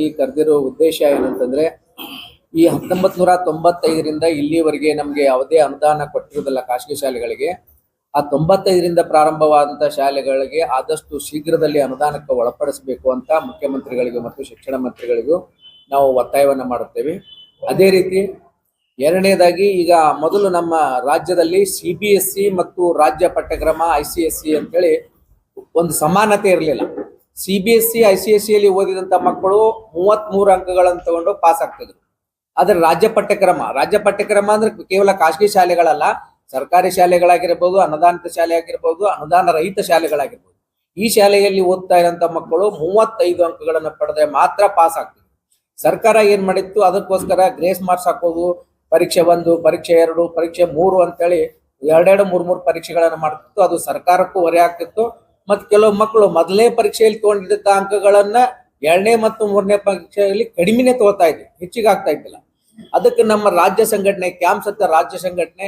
ಈ ಕರೆದಿರೋ ಉದ್ದೇಶ ಏನಂತಂದ್ರೆ, ಈ ಹತ್ತೊಂಬತ್ ನೂರ ತೊಂಬತ್ತೈದರಿಂದ ಇಲ್ಲಿವರೆಗೆ ನಮಗೆ ಯಾವುದೇ ಅನುದಾನ ಕೊಟ್ಟಿರೋದಿಲ್ಲ ಖಾಸಗಿ ಶಾಲೆಗಳಿಗೆ. ಆ ತೊಂಬತ್ತೈದರಿಂದ ಪ್ರಾರಂಭವಾದಂತಹ ಶಾಲೆಗಳಿಗೆ ಆದಷ್ಟು ಶೀಘ್ರದಲ್ಲಿ ಅನುದಾನಕ್ಕೆ ಒಳಪಡಿಸಬೇಕು ಅಂತ ಮುಖ್ಯಮಂತ್ರಿಗಳಿಗೆ ಮತ್ತು ಶಿಕ್ಷಣ ಮಂತ್ರಿಗಳಿಗೂ ನಾವು ಒತ್ತಾಯವನ್ನು ಮಾಡುತ್ತೇವೆ. ಅದೇ ರೀತಿ ಎರಡನೇದಾಗಿ ಈಗ ಮೊದಲು ನಮ್ಮ ರಾಜ್ಯದಲ್ಲಿ ಸಿ ಮತ್ತು ರಾಜ್ಯ ಪಠ್ಯಕ್ರಮ, ಐ ಸಿ ಎಸ್ ಒಂದು ಸಮಾನತೆ ಇರಲಿಲ್ಲ. C B S C I C S ಸಿಯಲ್ಲಿ ಓದಿದಂಥ ಮಕ್ಕಳು ಮೂವತ್ತ್ ಮೂರು ಅಂಕಗಳನ್ನು ತಗೊಂಡು ಪಾಸ್ ಆಗ್ತಿದ್ರು. ಆದ್ರೆ ರಾಜ್ಯ ಪಠ್ಯಕ್ರಮ ರಾಜ್ಯ ಪಠ್ಯಕ್ರಮ ಅಂದ್ರೆ ಕೇವಲ ಖಾಸಗಿ ಶಾಲೆಗಳಲ್ಲ, ಸರ್ಕಾರಿ ಶಾಲೆಗಳಾಗಿರ್ಬೋದು, ಅನುದಾನಿತ ಶಾಲೆ ಆಗಿರ್ಬೋದು ಅನುದಾನ ರಹಿತ ಶಾಲೆಗಳಾಗಿರ್ಬೋದು. ಈ ಶಾಲೆಯಲ್ಲಿ ಓದ್ತಾ ಇರೋಂಥ ಮಕ್ಕಳು ಮೂವತ್ತೈದು ಅಂಕಗಳನ್ನು ಪಡೆದ್ರೆ ಮಾತ್ರ ಪಾಸ್ ಆಗ್ತಿದ್ರು. ಸರ್ಕಾರ ಏನ್ ಮಾಡಿತ್ತು? ಅದಕ್ಕೋಸ್ಕರ ಗ್ರೇಸ್ ಮಾರ್ಕ್ಸ್ ಹಾಕೋದು, ಪರೀಕ್ಷೆ ಒಂದು, ಪರೀಕ್ಷೆ ಎರಡು, ಪರೀಕ್ಷೆ ಮೂರು ಅಂತೇಳಿ ಎರಡೆರಡು ಮೂರ್ ಮೂರು ಪರೀಕ್ಷೆಗಳನ್ನು ಮಾಡ್ತಿತ್ತು. ಅದು ಸರ್ಕಾರಕ್ಕೂ ಹೊರೆ ಆಗ್ತಿತ್ತು. ಮತ್ತು ಕೆಲವು ಮಕ್ಕಳು ಮೊದಲನೇ ಪರೀಕ್ಷೆಯಲ್ಲಿ ತಗೊಂಡಿದ್ದ ಅಂಕಗಳನ್ನ ಎರಡನೇ ಮತ್ತು ಮೂರನೇ ಪರೀಕ್ಷೆಯಲ್ಲಿ ಕಡಿಮೆನೆ ತಗೋತಾ ಇದ್ವಿ, ಹೆಚ್ಚಿಗೆ ಆಗ್ತಾ ಇದ್ದಿಲ್ಲ. ಅದಕ್ಕೆ ನಮ್ಮ ರಾಜ್ಯ ಸಂಘಟನೆ, ಕ್ಯಾಂಪ್ ಸತ್ತ ರಾಜ್ಯ ಸಂಘಟನೆ,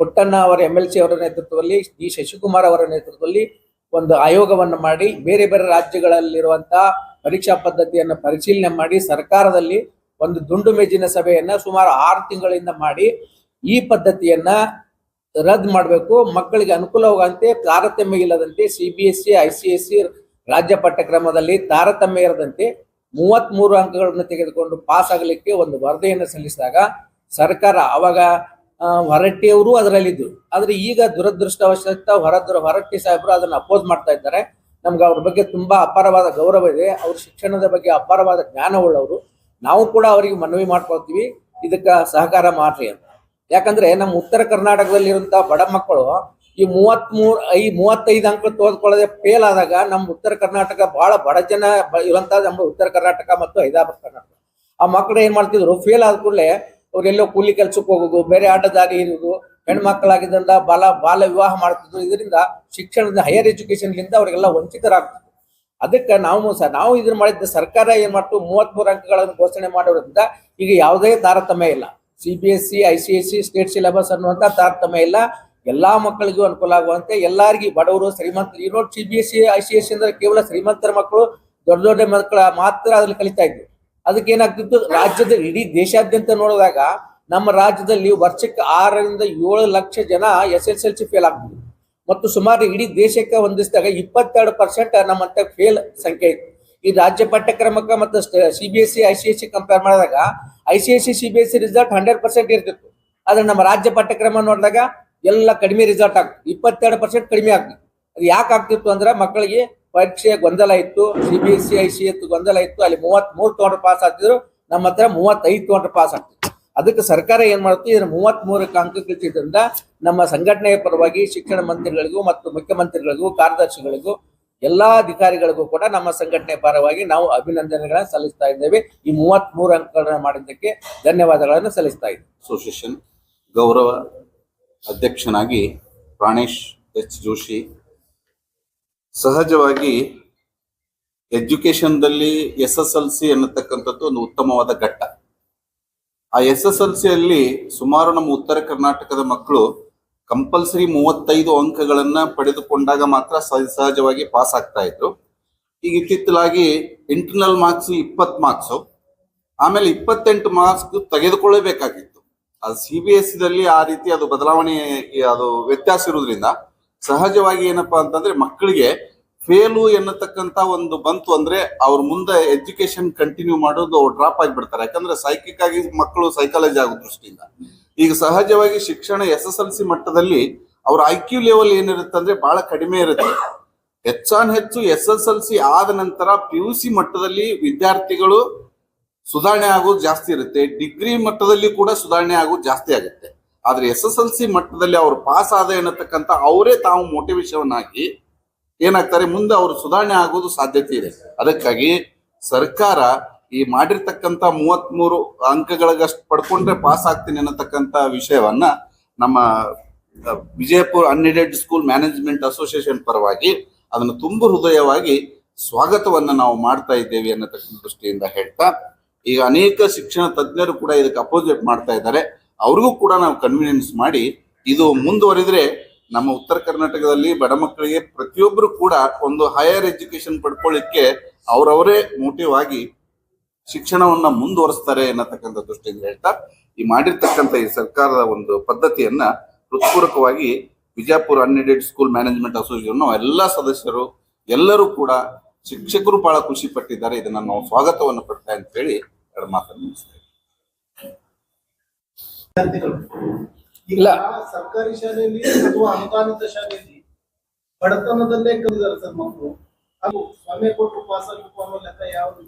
ಪುಟ್ಟಣ್ಣ ಅವರ ಎಂ ಎಲ್ ಸಿ ಅವರ ನೇತೃತ್ವದಲ್ಲಿ, ಡಿ ಶಶಿಕುಮಾರ್ ಅವರ ನೇತೃತ್ವದಲ್ಲಿ ಒಂದು ಆಯೋಗವನ್ನು ಮಾಡಿ, ಬೇರೆ ಬೇರೆ ರಾಜ್ಯಗಳಲ್ಲಿರುವಂತಹ ಪರೀಕ್ಷಾ ಪದ್ಧತಿಯನ್ನು ಪರಿಶೀಲನೆ ಮಾಡಿ, ಸರ್ಕಾರದಲ್ಲಿ ಒಂದು ದುಂಡು ಮೇಜಿನ ಸಭೆಯನ್ನ ಸುಮಾರು ಆರು ತಿಂಗಳಿಂದ ಮಾಡಿ, ಈ ಪದ್ಧತಿಯನ್ನ ರದ್ದು ಮಾಡಬೇಕು. ಮಕ್ಕಳಿಗೆ ಅನುಕೂಲವಾಗಂತೆ ತಾರತಮ್ಯ ಇಲ್ಲದಂತೆ C B S C I C S C ರಾಜ್ಯ ಪಠ್ಯಕ್ರಮದಲ್ಲಿ ತಾರತಮ್ಯ ಇರದಂತೆ ಮೂವತ್ತ್ ಮೂರು ಅಂಕಗಳನ್ನು ತೆಗೆದುಕೊಂಡು ಪಾಸ್ ಆಗಲಿಕ್ಕೆ ಒಂದು ವರದಿಯನ್ನು ಸಲ್ಲಿಸಿದಾಗ ಸರ್ಕಾರ ಅವಾಗ ಹೊರಟ್ಟಿಯವರು ಅದರಲ್ಲಿದ್ದು ಆದ್ರೆ ಈಗ ದುರದೃಷ್ಟವಶಾತ್ ಹೊರದ್ರ ಹೊರಟ್ಟಿ ಸಾಹೇಬರು ಅದನ್ನು ಅಪೋಸ್ ಮಾಡ್ತಾ ಇದ್ದಾರೆ. ನಮ್ಗೆ ಅವ್ರ ಬಗ್ಗೆ ತುಂಬಾ ಅಪಾರವಾದ ಗೌರವ ಇದೆ. ಅವ್ರ ಶಿಕ್ಷಣದ ಬಗ್ಗೆ ಅಪಾರವಾದ ಜ್ಞಾನವುಳ್ಳವರು. ನಾವು ಕೂಡ ಅವರಿಗೆ ಮನವಿ ಮಾಡ್ಕೊಳ್ತೀವಿ. ಇದಕ್ಕ ಸಹಕಾರ ಮಾಡ್ರಿ ಅಂತ. ಯಾಕಂದ್ರೆ ನಮ್ಮ ಉತ್ತರ ಕರ್ನಾಟಕದಲ್ಲಿ ಕರ್ನಾಟಕದಲ್ಲಿರುವಂತಹ ಬಡ ಮಕ್ಕಳು ಈ ಮೂವತ್ತ್ ಮೂರ್ ಐ ಮೂವತ್ತೈದು ಅಂಕ ತೋದ್ಕೊಳ್ಳದೆ ಫೇಲ್ ಆದಾಗ ನಮ್ಮ ಉತ್ತರ ಕರ್ನಾಟಕ ಬಹಳ ಬಡ ಜನ ಇರುವಂತಹ ನಮ್ಮ ಉತ್ತರ ಕರ್ನಾಟಕ ಮತ್ತು ಹೈದರಾಬಾದ್ ಕರ್ನಾಟಕ. ಆ ಮಕ್ಕಳು ಏನ್ ಮಾಡ್ತಿದ್ರು? ಫೇಲ್ ಆದ ಕೂಡಲೇ ಅವ್ರೆಲ್ಲೋ ಕೂಲಿ ಕೆಲ್ಸಕ್ಕೆ ಹೋಗೋದು, ಬೇರೆ ಆಟದಾರಿ ಇರೋದು ಹೆಣ್ಮಕ್ಳಾಗಿದ್ದಂತ ಬಾಲ ಬಾಲ ವಿವಾಹ ಮಾಡ್ತಿದ್ರು. ಇದರಿಂದ ಶಿಕ್ಷಣದ ಹೈಯರ್ ಎಜುಕೇಶನ್ ಎಜುಕೇಶನ್ಲಿಂದ ಅವರಿಗೆಲ್ಲ ವಂಚಿತರಾಗ್ತಿದ್ರು. ಅದಕ್ಕೆ ನಾವು ಸಹ ನಾವು ಇದನ್ನ ಮಾಡಿದ್ದ ಸರ್ಕಾರ ಏನ್ ಮಾಡ್ತು? ಮೂವತ್ತ್ ಮೂರು ಅಂಕಗಳನ್ನು ಘೋಷಣೆ ಮಾಡೋದ್ರಿಂದ ಈಗ ಯಾವುದೇ ತಾರತಮ್ಯ ಇಲ್ಲ. C B S C I C S C state syllabus ಅನ್ನುವಂತ ತಾರತಮ್ಯ ಇಲ್ಲ. ಎಲ್ಲಾ ಮಕ್ಕಳಿಗೂ ಅನುಕೂಲ ಆಗುವಂತೆ ಎಲ್ಲರಿಗೂ ಬಡವರು ಶ್ರೀಮಂತರು ಈ ನೋಡಿ C B S C I C S C ಅಂದ್ರೆ ಕೇವಲ ಶ್ರೀಮಂತರ ಮಕ್ಕಳು, ದೊಡ್ಡ ದೊಡ್ಡ ಮಕ್ಕಳ ಮಾತ್ರ ಅದ್ರಲ್ಲಿ ಕಲಿತಾ ಇದ್ರು. ಅದಕ್ಕೆ ಏನಾಗ್ತಿತ್ತು? ರಾಜ್ಯದ ಇಡೀ ದೇಶಾದ್ಯಂತ ನೋಡಿದಾಗ ನಮ್ಮ ರಾಜ್ಯದಲ್ಲಿ ವರ್ಷಕ್ಕೆ ಆರರಿಂದ ಏಳು ಲಕ್ಷ ಜನ S S L C fail ಆಗ್ತಿದ್ರು ಮತ್ತು ಸುಮಾರು ಇಡೀ ದೇಶಕ್ಕೆ ಹೊಂದಿಸಿದಾಗ ಇಪ್ಪತ್ತೆರಡು ಪರ್ಸೆಂಟ್ ನಮ್ಮಂತ ಫೇಲ್ ಸಂಖ್ಯೆ ಇತ್ತು. ಈ ರಾಜ್ಯ ಪಠ್ಯಕ್ರಮಕ್ಕೆ ಮತ್ತು C B S I C S C compare ಮಾಡಿದಾಗ I C S C B S C result hundred percent ಇರ್ತಿತ್ತು. ಆದ್ರೆ ನಮ್ಮ ರಾಜ್ಯ ಪಠ್ಯಕ್ರಮ ನೋಡಿದಾಗ ಎಲ್ಲ ಕಡಿಮೆ ರಿಸಲ್ಟ್ ಆಗ್ತದೆ ಇಪ್ಪತ್ತೆರಡು ಪರ್ಸೆಂಟ್ ಕಡಿಮೆ ಆಗ್ತದೆ ಅದು ಯಾಕೆ ಆಗ್ತಿತ್ತು ಅಂದ್ರೆ ಮಕ್ಕಳಿಗೆ ಪರೀಕ್ಷೆ ಗೊಂದಲ ಇತ್ತು C B S C I C S ಗೊಂದಲ ಇತ್ತು, ಅಲ್ಲಿ ಮೂವತ್ತ್ ಮೂರು ತೊಗೊಂಡ್ರೆ ಪಾಸ್ ಆಗ್ತಿದ್ರು, ನಮ್ಮ ಹತ್ರ ಮೂವತ್ತೈದು ತೊಗೊಂಡ್ರೆ ಪಾಸ್ ಆಗ್ತಿತ್ತು. ಅದಕ್ಕೆ ಸರ್ಕಾರ ಏನ್ ಮಾಡುತ್ತೆ, ಇದನ್ನ ಮೂವತ್ತ್ ಮೂರಕ್ಕೆ ಅಂಕ ಗಳಿಸಿದ್ರಿಂದ ನಮ್ಮ ಸಂಘಟನೆಯ ಪರವಾಗಿ ಶಿಕ್ಷಣ ಮಂತ್ರಿಗಳಿಗೂ ಮತ್ತು ಮುಖ್ಯಮಂತ್ರಿಗಳಿಗೂ, ಕಾರ್ಯದರ್ಶಿಗಳಿಗೂ ಎಲ್ಲಾ ಅಧಿಕಾರಿಗಳಿಗೂ ಕೂಡ ನಮ್ಮ ಸಂಘಟನೆ ಪರವಾಗಿ ನಾವು ಅಭಿನಂದನೆಗಳನ್ನ ಸಲ್ಲಿಸ್ತಾ ಇದ್ದೇವೆ. ಈ ಮೂವತ್ತ್ ಮೂರು ಅಂಕಗಳನ್ನ ಮಾಡಿದ್ದಕ್ಕೆ ಧನ್ಯವಾದಗಳನ್ನು ಸಲ್ಲಿಸ್ತಾ ಇದ್ದೇವೆ. ಅಸೋಸಿಯೇಷನ್ ಗೌರವ ಅಧ್ಯಕ್ಷನಾಗಿ ಪ್ರಾಣೇಶ್ ಎಚ್ ಜೋಶಿ ಸಹಜವಾಗಿ ಎಜುಕೇಶನ್ದಲ್ಲಿ ಎಸ್ ಎಸ್ ಎಲ್ ಸಿ ಅನ್ನತಕ್ಕಂಥದ್ದು ಒಂದು ಉತ್ತಮವಾದ ಘಟ್ಟ. ಆ ಎಸ್ ಎಸ್ ಎಲ್ ಸಿಯಲ್ಲಿ ಸುಮಾರು ನಮ್ಮ ಉತ್ತರ ಕರ್ನಾಟಕದ ಮಕ್ಕಳು ಕಂಪಲ್ಸರಿ ಮೂವತ್ತೈದು ಅಂಕಗಳನ್ನ ಪಡೆದುಕೊಂಡಾಗ ಮಾತ್ರ ಸಹಜವಾಗಿ ಪಾಸ್ ಆಗ್ತಾ ಇದ್ರು. ಈಗ ಇತ್ತಿತ್ತಲಾಗಿ ಇಂಟರ್ನಲ್ ಮಾರ್ಕ್ಸ್ ಇಪ್ಪತ್ತು ಮಾರ್ಕ್ಸು ಆಮೇಲೆ ಇಪ್ಪತ್ತೆಂಟು ಮಾರ್ಕ್ಸ್ ತೆಗೆದುಕೊಳ್ಳಬೇಕಾಗಿತ್ತು. ಅದು ಸಿ ಬಿ ಎಸ್ ದಲ್ಲಿ ಆ ರೀತಿ ಅದು ಬದಲಾವಣೆ, ಅದು ವ್ಯತ್ಯಾಸ ಇರುವುದರಿಂದ ಸಹಜವಾಗಿ ಏನಪ್ಪಾ ಅಂತಂದ್ರೆ ಮಕ್ಕಳಿಗೆ ಫೇಲು ಎನ್ನತಕ್ಕಂತ ಒಂದು ಬಂತು ಅಂದ್ರೆ ಅವ್ರ ಮುಂದೆ ಎಜುಕೇಶನ್ ಕಂಟಿನ್ಯೂ ಮಾಡೋದು ಡ್ರಾಪ್ ಆಗಿಬಿಡ್ತಾರೆ. ಯಾಕಂದ್ರೆ ಸೈಕಿಕ್ ಆಗಿ ಮಕ್ಕಳು ಸೈಕಾಲಜಿ ಆಗೋ ದೃಷ್ಟಿಯಿಂದ. ಈಗ ಸಹಜವಾಗಿ ಶಿಕ್ಷಣ ಎಸ್ ಎಸ್ ಎಲ್ ಸಿ ಮಟ್ಟದಲ್ಲಿ ಅವ್ರ ಐ ಕ್ಯೂ ಲೆವೆಲ್ ಏನಿರುತ್ತೆ ಅಂದ್ರೆ ಬಹಳ ಕಡಿಮೆ ಇರುತ್ತೆ. ಹೆಚ್ಚಾನ್ ಹೆಚ್ಚು ಎಸ್ ಎಸ್ ಎಲ್ ಸಿ ಆದ ನಂತರ ಪಿ ಯು ಸಿ ಮಟ್ಟದಲ್ಲಿ ವಿದ್ಯಾರ್ಥಿಗಳು ಸುಧಾರಣೆ ಆಗೋದು ಜಾಸ್ತಿ ಇರುತ್ತೆ. ಡಿಗ್ರಿ ಮಟ್ಟದಲ್ಲಿ ಕೂಡ ಸುಧಾರಣೆ ಆಗೋದು ಜಾಸ್ತಿ ಆಗುತ್ತೆ. ಆದ್ರೆ ಎಸ್ ಎಸ್ ಎಲ್ ಸಿ ಮಟ್ಟದಲ್ಲಿ ಅವರು ಪಾಸ್ ಆದ ಏನತಕ್ಕಂತ ಅವರೇ ತಾವು ಮೋಟಿವೇಶನ್ ಆಗಿ ಏನಾಗ್ತಾರೆ? ಮುಂದೆ ಅವರು ಸುಧಾರಣೆ ಆಗೋದು ಸಾಧ್ಯತೆ ಇದೆ. ಅದಕ್ಕಾಗಿ ಸರ್ಕಾರ ಈ ಮಾಡಿರ್ತಕ್ಕಂತ ಮೂವತ್ತ್ ಮೂರು ಅಂಕಗಳಿಗಷ್ಟು ಪಡ್ಕೊಂಡ್ರೆ ಪಾಸ್ ಆಗ್ತೀನಿ ಅನ್ನತಕ್ಕಂತ ವಿಷಯವನ್ನ ನಮ್ಮ Vijayapura unaided school management association ಪರವಾಗಿ ಅದನ್ನು ತುಂಬ ಹೃದಯವಾಗಿ ಸ್ವಾಗತವನ್ನ ನಾವು ಮಾಡ್ತಾ ಇದ್ದೇವೆ ಅನ್ನತಕ್ಕಂಥ ದೃಷ್ಟಿಯಿಂದ ಹೇಳ್ತಾ, ಈಗ ಅನೇಕ ಶಿಕ್ಷಣ ತಜ್ಞರು ಕೂಡ ಇದಕ್ಕೆ ಅಪೋಸಿಟ್ ಮಾಡ್ತಾ ಇದ್ದಾರೆ. ಅವ್ರಿಗೂ ಕೂಡ ನಾವು ಕನ್ವೀನಿಯನ್ಸ್ ಮಾಡಿ ಇದು ಮುಂದುವರಿದ್ರೆ ನಮ್ಮ ಉತ್ತರ ಕರ್ನಾಟಕದಲ್ಲಿ ಬಡ ಮಕ್ಕಳಿಗೆ ಪ್ರತಿಯೊಬ್ಬರು ಕೂಡ ಒಂದು ಹೈಯರ್ ಎಜುಕೇಶನ್ ಪಡ್ಕೊಳ್ಳಿಕ್ಕೆ ಅವರವರೇ ಮೋಟಿವ್ ಆಗಿ ಶಿಕ್ಷಣವನ್ನ ಮುಂದುವರಿಸ್ತಾರೆ ಅನ್ನತಕ್ಕಂಥ ದೃಷ್ಟಿಯಿಂದ ಹೇಳ್ತಾ ಈ ಮಾಡಿರ್ತಕ್ಕಂಥ ಈ ಸರ್ಕಾರದ ಒಂದು ಪದ್ಧತಿಯನ್ನ ಹೃತ್ಪೂರ್ವಕವಾಗಿ Bijapur unaided school management association ಎಲ್ಲ ಸದಸ್ಯರು ಎಲ್ಲರೂ ಕೂಡ ಶಿಕ್ಷಕರು ಬಹಳ ಖುಷಿ ಪಟ್ಟಿದ್ದಾರೆ. ಇದನ್ನ ನಾವು ಸ್ವಾಗತವನ್ನು ಪಡ್ತಾ ಅಂತ ಹೇಳಿ ಎರಡು ಮಾತನ್ನು ಮುಗಿಸ್ತೇವೆ ವಿದ್ಯಾರ್ಥಿಗಳು ಇಲ್ಲ. ಸರ್ಕಾರಿ ಶಾಲೆಯಲ್ಲಿ ಅಥವಾ ಅನುದಾನಿತ ಶಾಲೆಯಲ್ಲಿ ಬಡತನದಲ್ಲೇ ಕಲಿದಾರೆ ಸರ್ ಮಕ್ಕಳು? ಅದು ಸ್ವಾಮಿ ಕೊಟ್ಟು ಪಾಸ್ ಆಗಬೇಕು ಅನ್ನೋ ಲೆಕ್ಕ ಯಾವ್ದು?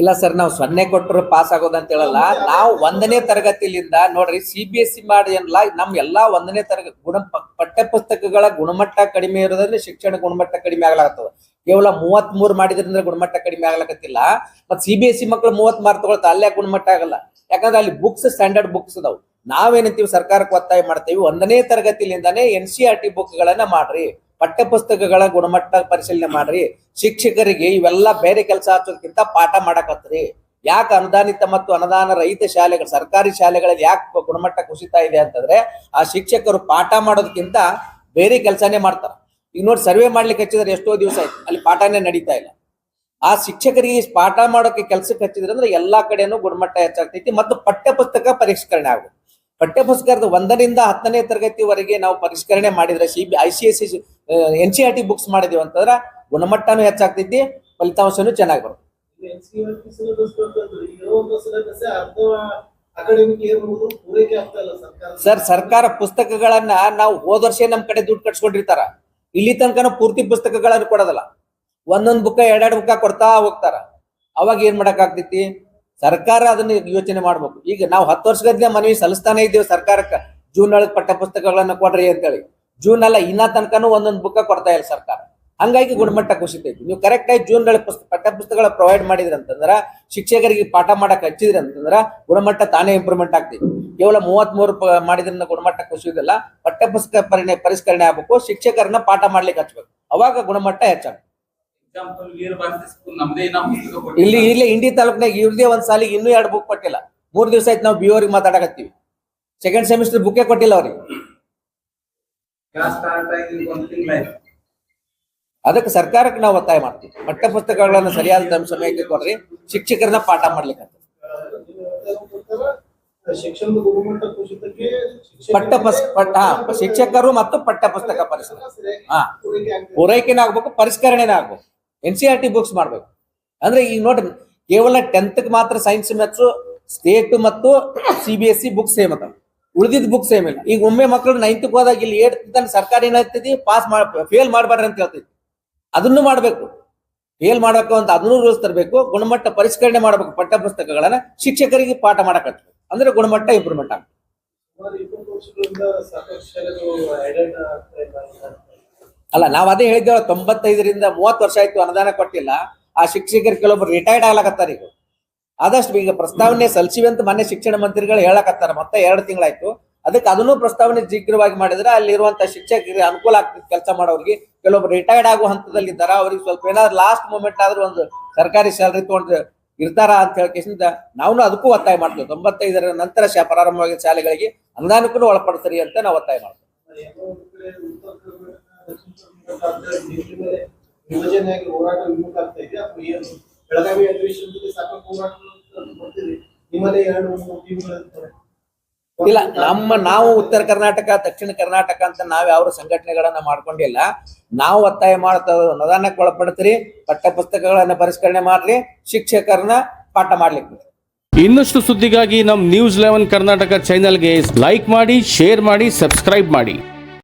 ಇಲ್ಲ ಸರ್ ನಾವು ಸೊನ್ನೆ ಕೊಟ್ಟರು ಪಾಸ್ ಆಗೋದು ಅಂತ ಹೇಳಲ್ಲ. ನಾವು ಒಂದನೇ ತರಗತಿಲಿಂದ ನೋಡ್ರಿ ಸಿ ಬಿ ಎಸ್ ಸಿ ಮಾಡಿ ಅಲ್ಲ ನಮ್ ಎಲ್ಲಾ ಒಂದನೇ ತರಗತಿ ಗುಣ ಪಠ್ಯ ಪುಸ್ತಕಗಳ ಗುಣಮಟ್ಟ ಕಡಿಮೆ ಇರೋದ್ರಿಂದ ಶಿಕ್ಷಣ ಗುಣಮಟ್ಟ ಕಡಿಮೆ ಆಗ್ಲಾಗ್ತದ ಕೇವಲ ಮೂವತ್ತ್ ಮೂರು ಮಾಡಿದ್ರಿಂದ ಗುಣಮಟ್ಟ ಕಡಿಮೆ ಆಗ್ಲಕತ್ತಿಲ್ಲ. ಮತ್ ಸಿ ಬಿ ಎಸ್ ಸಿ ಮಕ್ಳು ಮೂವತ್ ಮಾರ್ಕ್ ತಗೊಳ್ತಾ ಅಲ್ಲೇ ಗುಣಮಟ್ಟ ಆಗಲ್ಲ. ಯಾಕಂದ್ರೆ ಅಲ್ಲಿ ಬುಕ್ಸ್ ಸ್ಟ್ಯಾಂಡರ್ಡ್ ಬುಕ್ಸ್ ಅದಾವ್. ನಾವೇನಂತೀವಿ ಸರ್ಕಾರಕ್ಕೆ ಒತ್ತಾಯ ಮಾಡ್ತೀವಿ ಒಂದನೇ ತರಗತಿಲಿಂದಾನೇ N C R T book ಗಳನ್ನ ಮಾಡ್ರಿ. ಪಠ್ಯ ಪುಸ್ತಕಗಳ ಗುಣಮಟ್ಟ ಪರಿಶೀಲನೆ ಮಾಡ್ರಿ. ಶಿಕ್ಷಕರಿಗೆ ಇವೆಲ್ಲ ಬೇರೆ ಕೆಲಸ ಹಚ್ಚೋದಕ್ಕಿಂತ ಪಾಠ ಮಾಡಕತ್ರಿ ಯಾಕೆ ಅನುದಾನಿತ ಮತ್ತು ಅನುದಾನ ರಹಿತ ಶಾಲೆಗಳು, ಸರ್ಕಾರಿ ಶಾಲೆಗಳಲ್ಲಿ ಯಾಕೆ ಗುಣಮಟ್ಟ ಕುಸಿತಾ ಇದೆ ಅಂತಂದ್ರೆ, ಆ ಶಿಕ್ಷಕರು ಪಾಠ ಮಾಡೋದಕ್ಕಿಂತ ಬೇರೆ ಕೆಲಸನೇ ಮಾಡ್ತಾರ. ಈಗ ನೋಡಿ ಸರ್ವೆ ಮಾಡ್ಲಿಕ್ಕೆ ಹಚ್ಚಿದ್ರೆ ಎಷ್ಟೋ ದಿವಸ ಆಯ್ತು. ಅಲ್ಲಿ ಪಾಠನೇ ನಡೀತಾ ಇಲ್ಲ. ಆ ಶಿಕ್ಷಕರಿಗೆ ಪಾಠ ಮಾಡೋಕೆ ಕೆಲಸಕ್ಕೆ ಹಚ್ಚಿದ್ರೆ ಅಂದ್ರೆ ಎಲ್ಲಾ ಕಡೆನೂ ಗುಣಮಟ್ಟ ಹೆಚ್ಚಾಗ್ತೈತಿ ಮತ್ತು ಪಠ್ಯಪುಸ್ತಕ ಪರಿಷ್ಕರಣೆ ಆಗುತ್ತೆ. ಪಠ್ಯ ಪುಸ್ತಕದ ಒಂದರಿಂದ ಹತ್ತನೇ ತರಗತಿವರೆಗೆ ನಾವು ಪರಿಷ್ಕರಣೆ ಮಾಡಿದ್ರೆ C B I C S C N C R T books ಮಾಡಿದೀವಿ ಅಂತಂದ್ರೆ ಗುಣಮಟ್ಟನೂ ಹೆಚ್ಚಾಗ್ತೈತಿ ಫಲಿತಾಂಶನೂ ಚೆನ್ನಾಗಿ ಬರುತ್ತೆ. ಸರ್ ಸರ್ಕಾರ ಪುಸ್ತಕಗಳನ್ನ ನಾವು ಹೋದ ವರ್ಷ ನಮ್ ಕಡೆ ದುಡ್ಡು ಕಟ್ಸ್ಕೊಂಡಿರ್ತಾರ. ಇಲ್ಲಿ ತನಕನೂ ಪೂರ್ತಿ ಪುಸ್ತಕಗಳನ್ನು ಕೊಡೋದಲ್ಲ. ಒಂದೊಂದ್ ಬುಕ್ಕ ಎರಡೆರಡು ಬುಕ್ಕ ಕೊಡ್ತಾ ಹೋಗ್ತಾರ. ಅವಾಗ ಏನ್ ಮಾಡಕ್ ಆಗ್ತೈತಿ ಸರ್ಕಾರ ಅದನ್ನ ಯೋಚನೆ ಮಾಡ್ಬೇಕು. ಈಗ ನಾವು ಹತ್ತು ವರ್ಷಗದ್ಲೆ ಮನವಿ ಸಲ್ಲಿಸ್ತಾನೆ ಇದ್ದೀವಿ ಸರ್ಕಾರಕ್ಕೆ. ಜೂನ್ ಒಳಗೆ ಪಠ್ಯ ಪುಸ್ತಕಗಳನ್ನ ಕೊಡ್ರಿ ಅಂತೇಳಿ. ಜೂನ್ ಅಲ್ಲ, ಇನ್ನ ತನಕನೂ ಒಂದೊಂದು ಬುಕ್ಕ ಕೊಡ್ತಾ ಇಲ್ಲ ಸರ್ಕಾರ. ಹಂಗಾಗಿ ಗುಣಮಟ್ಟ ಕುಸಿತೈತಿ ನೀವು ಕರೆಕ್ಟ್ ಆಗಿ ಜೂನ್ ಒಳಗೆ ಪುಸ್ತಕ ಪಠ್ಯ ಪುಸ್ತಕಗಳ ಪ್ರೊವೈಡ್ ಮಾಡಿದ್ರಿ ಅಂತಂದ್ರ, ಶಿಕ್ಷಕರಿಗೆ ಪಾಠ ಮಾಡಕ್ ಹಚ್ಚಿದ್ರಿ ಅಂತಂದ್ರ, ಗುಣಮಟ್ಟ ತಾನೇ ಇಂಪ್ರೂವ್ಮೆಂಟ್ ಆಗ್ತೈತಿ. ಕೇವಲ ಮೂವತ್ತ್ ಮೂರು ಗುಣಮಟ್ಟ ಗುಣಮಟ್ಟ ಕುಸಿಯೋದಿಲ್ಲ ಪಠ್ಯ ಪುಸ್ತಕ ಪರಿಷ್ಕರಣೆ ಆಗ್ಬೇಕು. ಶಿಕ್ಷಕರನ್ನ ಪಾಠ ಮಾಡ್ಲಿಕ್ಕೆ ಹಚ್ಬೇಕು. ಅವಾಗ ಗುಣಮಟ್ಟ ಹೆಚ್ಚಾಗುತ್ತೆ. ಇಲ್ಲಿ ಇಲ್ಲಿ ಇಂಡಿ ತಾಲೂಕ್ನಾಗ ಇವ್ರದೇ ಒಂದ್ ಸಾಲಿಗೆ ಇನ್ನೂ ಎರಡು ಬುಕ್ ಕೊಟ್ಟಿಲ್ಲ. ಮೂರ್ ದಿವಸ ಆಯ್ತು ನಾವು ಬಿ ಅವ್ರಿಗೆ ಮಾತಾಡಕತ್ತೀವಿ. ಸೆಕೆಂಡ್ ಸೆಮಿಸ್ಟರ್ ಬುಕ್ಕೇ ಕೊಟ್ಟಿಲ್ಲ ಅವ್ರಿಗೆ. ಅದಕ್ಕೆ ಸರ್ಕಾರಕ್ಕೆ ನಾವು ಒತ್ತಾಯ ಮಾಡ್ತೀವಿ. ಪಠ್ಯ ಪುಸ್ತಕಗಳನ್ನ ಸರಿಯಾದ ತಮ್ಮ ಸಮಯಕ್ಕೆ ಕೊಡ್ರಿ. ಶಿಕ್ಷಕರನ್ನ ಪಾಠ ಮಾಡ್ಲಿಕ್ಕೆ ಪಠ್ಯ ಪಠ ಹಾ, ಶಿಕ್ಷಕರು ಮತ್ತು ಪಠ್ಯ ಪುಸ್ತಕ ಪರಿಸರ. ಹಾ ಪೂರೈಕೆ ಆಗ್ತಾ ಇಲ್ಲ. ಆಗ್ಬೇಕು ಪರಿಷ್ಕರಣೆನ ಆಗ್ಬೇಕು N C R T books ಮಾಡಬೇಕು. ಅಂದ್ರೆ ಈಗ ನೋಡ್ರಿ, ಕೇವಲ ಟೆಂತ್ ಮಾತ್ರ ಸೈನ್ಸ್ ಮ್ಯಾಥ್ಸ್ ಸ್ಟೇಟ್ ಮತ್ತು C B S C book same ಅದಾವ. ಉಳಿದಿದ್ದ ಬುಕ್ ಸೇಮ್ ಇಲ್ಲ. ಈಗ ಒಮ್ಮೆ ಮಕ್ಕಳು ನೈನ್ತ್ ಹೋದಾಗ ಇಲ್ಲಿ ಏಟ್ ತನಕ ಸರ್ಕಾರ ಏನಾಗ್ತೈತಿ? ಪಾಸ್ ಮಾಡ ಫೇಲ್ ಮಾಡಬಾರ್ರಿ ಅಂತ ಹೇಳ್ತೈತಿ. ಅದನ್ನು ಮಾಡಬೇಕು. ಫೇಲ್ ಮಾಡಬೇಕು ಅಂತ ಅದನ್ನು ರೂಲ್ಸ್ ತರಬೇಕು. ಗುಣಮಟ್ಟ ಪರಿಷ್ಕರಣೆ ಮಾಡಬೇಕು ಪಠ್ಯ ಪುಸ್ತಕಗಳನ್ನ ಶಿಕ್ಷಕರಿಗೆ ಪಾಠ ಮಾಡಕ್ ಅಂದ್ರೆ ಗುಣಮಟ್ಟ ಇಂಪ್ರೂವ್ಮೆಂಟ್ ಆಗ್ತದೆ. ಅಲ್ಲ, ನಾವ್ ಅದೇ ಹೇಳಿದ್ದೇವೆ ತೊಂಬತ್ತೈದರಿಂದ ಮೂವತ್ತು ವರ್ಷ ಆಯ್ತು ಅನುದಾನ ಕೊಟ್ಟಿಲ್ಲ. ಆ ಶಿಕ್ಷಕರು ಕೆಲವೊಬ್ರು ರಿಟೈರ್ಡ್ ಆಗ್ಲಕತ್ತಾರ ಈಗ. ಆದಷ್ಟು ಈಗ ಪ್ರಸ್ತಾವನೆ ಸಲ್ಸಿವಿ ಅಂತ ಮೊನ್ನೆ ಶಿಕ್ಷಣ ಮಂತ್ರಿಗಳು ಹೇಳಕತ್ತಾರ. ಮತ್ತೆ ಎರಡು ತಿಂಗಳಾಯ್ತು. ಅದಕ್ಕೆ ಅದನ್ನು ಪ್ರಸ್ತಾವನೆ ಶೀಘ್ರವಾಗಿ ಮಾಡಿದ್ರೆ ಅಲ್ಲಿರುವಂತ ಶಿಕ್ಷಕರಿಗೆ ಅನುಕೂಲ ಆಗ್ತದೆ ಕೆಲಸ ಮಾಡೋರಿಗೆ. ಕೆಲವೊಬ್ರು ರಿಟೈರ್ಡ್ ಆಗುವ ಹಂತದಲ್ಲಿ ಇದ್ದಾರ, ಅವ್ರಿಗೆ ಸ್ವಲ್ಪ ಏನಾದ್ರು ಲಾಸ್ಟ್ ಮೂಮೆಂಟ್ ಆದ್ರೂ ಒಂದು ಸರ್ಕಾರಿ ಸ್ಯಾಲರಿ ತಗೊಂಡು ಇರ್ತಾರ ಅಂತ ಹೇಳ್ಕೇಸಿಂದ ನಾವು ಅದಕ್ಕೂ ಒತ್ತಾಯ ಮಾಡ್ತೇವೆ. ತೊಂಬತ್ತೈದರ ನಂತರ ಪ್ರಾರಂಭವಾಗಿದ್ದ ಶಾಲೆಗಳಿಗೆ ಅನುದಾನಕ್ಕೂ ಒಳಪಡಿಸ್ರಿ ಅಂತ ನಾವು ಒತ್ತಾಯ ಮಾಡ್ತೀವಿ. ಏನೋ ಒಂದು ಕಡೆ ಉತ್ತರ ಕರ್ನಾಟಕ, ದಕ್ಷಿಣ ಕರ್ನಾಟಕ ಅಂತ ನಿಮ್ಗೆ ಮೇಲೆ ವಿಭಜನೆಯಾಗಿ ಹೋರಾಟ ವಿಮುಖ ಆಗ್ತಾ ಇದೆ. ಅಥವಾ ಏನು? ಬೆಳಗಾವಿ ಅಧಿವೇಶನದಲ್ಲಿ ಸಾಕಷ್ಟು ಹೋರಾಟ ಮಾಡ್ತೀರಿ ನಿಮ್ಮಲ್ಲಿ ಎರಡು ಮೂರು ಟೀಮ್ಗಳು ಇರ್ತವೆ ಇಲ್ಲ ನಮ್ಮ ನಾವು ಉತ್ತರ ಕರ್ನಾಟಕ ದಕ್ಷಿಣ ಕರ್ನಾಟಕ ಅಂತ ನಾವು ಯಾವ ಸಂಘಟನೆಗಳನ್ನ ಮಾಡ್ಕೊಂಡಿಲ್ಲ. ನಾವು ಒತ್ತಾಯ ಮಾಡ್ತಾ ಅನುದಾನಕ್ಕೆ ಒಳಪಡ್ತೀರಿ ಪಠ್ಯ ಪುಸ್ತಕಗಳನ್ನ ಪರಿಷ್ಕರಣೆ ಮಾಡ್ರಿ ಶಿಕ್ಷಕರನ್ನ ಪಾಠ ಮಾಡ್ಲಿಕ್ಕೆ. ಇನ್ನಷ್ಟು ಸುದ್ದಿಗಾಗಿ ನಮ್ಮ ನ್ಯೂಸ್ ಲೆವೆನ್ ಕರ್ನಾಟಕ ಚಾನೆಲ್ಗೆ ಲೈಕ್ ಮಾಡಿ ಶೇರ್ ಮಾಡಿ ಸಬ್ಸ್ಕ್ರೈಬ್ ಮಾಡಿ.